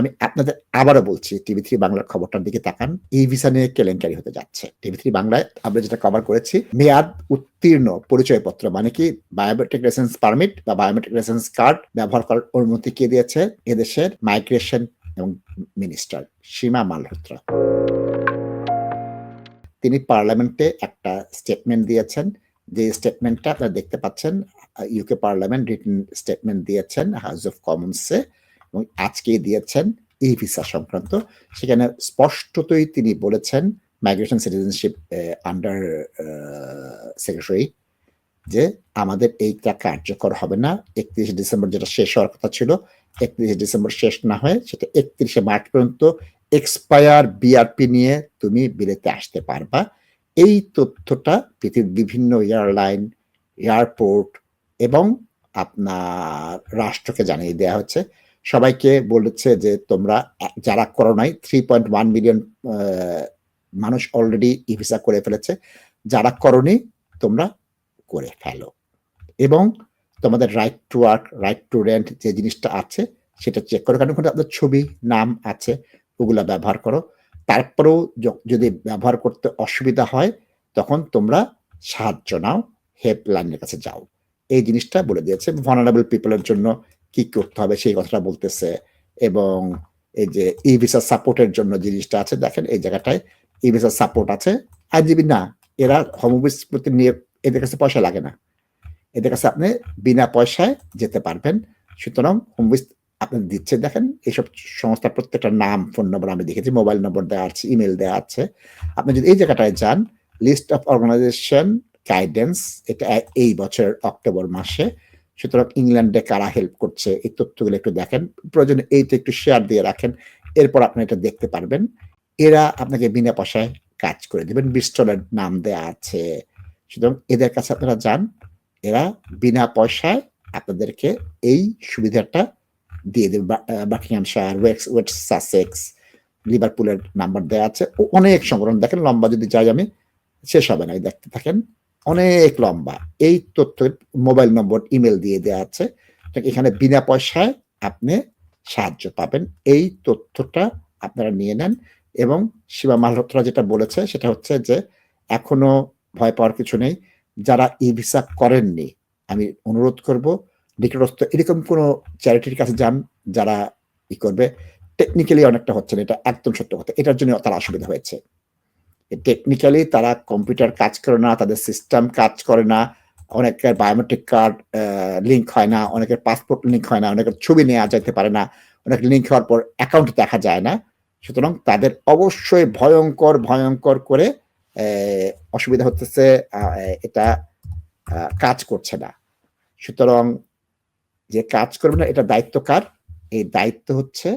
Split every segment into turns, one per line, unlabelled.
আমি আপনাদের আবারও বলছি, টিভি থ্রি বাংলার খবরটার দিকে তাকান। এই ভিসা নিয়ে কেলেঙ্কারি হতে যাচ্ছে। টিভি থ্রি বাংলায় আমরা যেটা কভার করেছি, মেয়াদ উত্তীর্ণ পরিচয়পত্র মানে কি বায়োমেট্রিক লাইসেন্স পারমিট বা বায়োমেট্রিক লাইসেন্স কার্ড ব্যবহার করার অনুমতি কে দিয়েছে? এদেশের মাইগ্রেশন এবং মিনিস্টার সীমা মালহোত্রা। তিনি পার্লামেন্টে একটা স্টেটমেন্ট দিয়েছেন। যে স্টেটমেন্টটা আপনারা দেখতে পাচ্ছেন ইউকে পার্লামেন্ট রিটেন স্টেটমেন্ট দিয়েছেন হাউস অফ কমন্সে এবং আজকে দিয়েছেন ই ভিসা সংক্রান্ত। সেখানে স্পষ্টতই তিনি বলেছেন মাইগ্রেশন সিটিজেনশিপ আন্ডার সেক্রেটারি যে আমাদের এইটা কার্যকর হবে না। একত্রিশে ডিসেম্বর যেটা শেষ হওয়ার কথা ছিল, একত্রিশে ডিসেম্বর শেষ না হয়ে সেটা একত্রিশে মার্চ পর্যন্ত এক্সপায়ার বিআরপি নিয়ে তুমি বিলেতে আসতে পারবা। এই তথ্যটা পৃথিবীর বিভিন্ন এয়ারলাইন এয়ারপোর্ট এবং আপনার রাষ্ট্রকে জানিয়ে দেওয়া হচ্ছে। সবাইকে বলেছে যে তোমরা, যারা করোনায় থ্রি পয়েন্ট ওয়ান মিলিয়ন মানুষ অলরেডি ই ভিসা করে ফেলেছে, যারা করনি, তোমরা করে ফেলো। এবং তোমাদের right to work right to rent যে জিনিসটা আছে, সেটা চেক করো। কারণ ওখানে আপনার ছবি, নাম আছে, ওগুলা ব্যবহার করো। তারপরেও যদি ব্যবহার করতে অসুবিধা হয়, তখন তোমরা সাহায্য নাও হেল্পলাইনের কাছে যাও। এই জিনিসটা বলে দিয়েছে ভনারেবল পিপলের জন্য কি করতে হবে সেই কথাটা বলতেছে এবং এই যে ই ভিসা সাপোর্টের জন্য জিনিসটা আছে, দেখেন এই জায়গাটায় ই ভিসা সাপোর্ট আছে। আইনজীবী, না, এরা হোম অফিস প্রতি নিয়ে এদের কাছে পয়সা লাগে না। এদের কাছে আপনি বিনা পয়সায় যেতে পারবেন। সুতরাং হোম আপনি দিচ্ছে, দেখেন এইসব সংস্থার প্রত্যেকটা নাম, ফোন নম্বর আমি দেখেছি, মোবাইল নম্বর দেওয়া আছে, ইমেল দেওয়া আছে। আপনি যদি এই জায়গাটায় যান লিস্ট অফ অর্গানাইজেশন গাইডেন্স এটা এই বছরের অক্টোবর মাসে সুতরাং ইংল্যান্ডে কারা হেল্প করছে? এই তথ্যগুলো একটু দেখেন। প্রয়োজনে এইটা একটু শেয়ার দিয়ে রাখেন। এরপর আপনি এটা দেখতে পারবেন। এরা আপনাকে বিনা পয়সায় কাজ করে দেবেন। বিস্টলের নাম দেয়া আছে। সুতরাং এদের কাছে আপনারা যান। এরা বিনা পয়সায় আপনাদেরকে এই সুবিধাটা দিয়ে দেবে। বাকিংহামশায়ার ওয়েক্স ওয়েটস সাসেক্স লিভারপুলের নাম্বার দেওয়া আছে। অনেক সংগঠন। দেখেন লম্বা যদি যাই আমি, শেষ হবে না। দেখতে থাকেন। অনেক লম্বা। এই তথ্য মোবাইল নম্বর, ইমেল দিয়ে দেওয়া আছে। এখানে বিনা পয়সায় আপনি সাহায্য পাবেন। এই তথ্যটা আপনারা নিয়ে নেন এবং শিবা মালহোত্রা যেটা বলেছে, সেটা হচ্ছে যে এখনও ভয় পাওয়ার কিছু নেই। যারা ই ভিসা করেননি, আমি অনুরোধ করব, নিকটস্থ এরকম কোনো চ্যারিটির কাছে যান যারা ই করবে। টেকনিক্যালি অনেকটা হচ্ছে না, এটা একদম সত্য কথা। এটার জন্য তার অসুবিধা হয়েছে। টেকনিক্যালি তারা কম্পিউটার কাজ করে না, তাদের সিস্টেম কাজ করে না, অনেকের বায়োমেট্রিক কার্ড লিঙ্ক হয় না, অনেকের পাসপোর্ট লিঙ্ক হয় না, অনেকের ছবি নেওয়া যেতে পারে না অনেক লিঙ্ক হওয়ার পর অ্যাকাউন্ট দেখা যায় না। সুতরাং তাদের অবশ্যই ভয়ঙ্কর ভয়ঙ্কর করে অসুবিধা হতেছে এটা কাজ করছে না। সুতরাং যে কাজ করবে না, এটা দায়িত্ব কার? এই দায়িত্ব হচ্ছে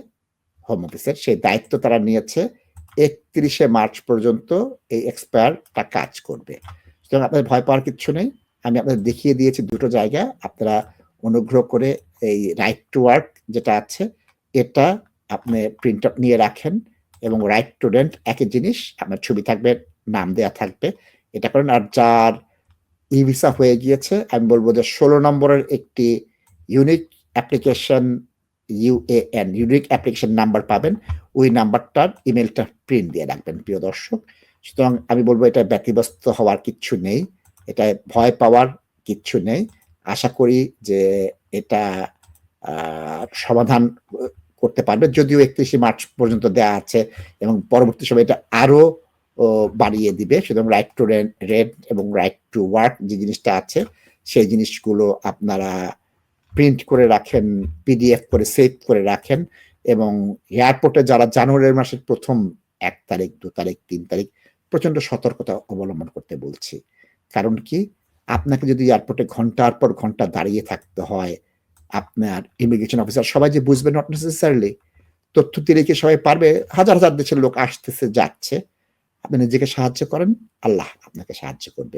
হোম অফিসের সেই দায়িত্ব তারা নিয়েছে। একত্রিশে মার্চ পর্যন্ত এই এক্সপায়ারটা কাজ করবে। সুতরাং আপনাদের ভয় পাওয়ার কিচ্ছু নেই। আমি আপনাদের দেখিয়ে দিয়েছি দুটো জায়গা। আপনারা অনুগ্রহ করে এই রাইট টু ওয়ার্ক যেটা আছে, এটা আপনি প্রিন্ট আউট নিয়ে রাখেন এবং রাইট টু রেন্ট একই জিনিস, আপনার ছবি থাকবে, নাম দেয়া থাকবে। এটা করেন আর যার ই ভিসা হয়ে গিয়েছে, আমি বলব যে ষোলো নম্বরের একটি unique application UAN unique application number পাবেন। ওই নাম্বারটার ইমেলটা প্রিন্ট দিয়ে রাখবেন, প্রিয় দর্শক। সুতরাং আমি বলব, এটা ব্যতিব্যস্ত হওয়ার কিচ্ছু নেই। এটা ভয় পাওয়ার কিচ্ছু নেই। আশা করি যে এটা সমাধান করতে পারবে। যদিও একত্রিশে মার্চ পর্যন্ত দেওয়া আছে এবং পরবর্তী সময় এটা আরও বাড়িয়ে দিবে। সুতরাং রাইট টু রেন্ট এবং রাইট টু ওয়ার্ক যে জিনিসটা আছে, সেই জিনিসগুলো আপনারা প্রিন্ট করে রাখেন পিডিএফ করে সেভ করে রাখেন এবং এয়ারপোর্টে যারা জানুয়ারি মাসের প্রথম এক তারিখ, দু তারিখ, তিন তারিখ প্রচণ্ড সতর্কতা অবলম্বন করতে বলছি। কারণ কি? আপনাকে যদি এয়ারপোর্টে ঘণ্টার পর ঘণ্টা দাঁড়িয়ে থাকতে হয়, আপনার ইমিগ্রেশন অফিসার সবাই যে বুঝবে নট নেসেসারিলি তথ্য দিয়ে রেখে সবাই পারবে, হাজার হাজার দেশের লোক আসতেছে, যাচ্ছে। আপনি নিজেকে সাহায্য করেন, আল্লাহ আপনাকে সাহায্য করবে।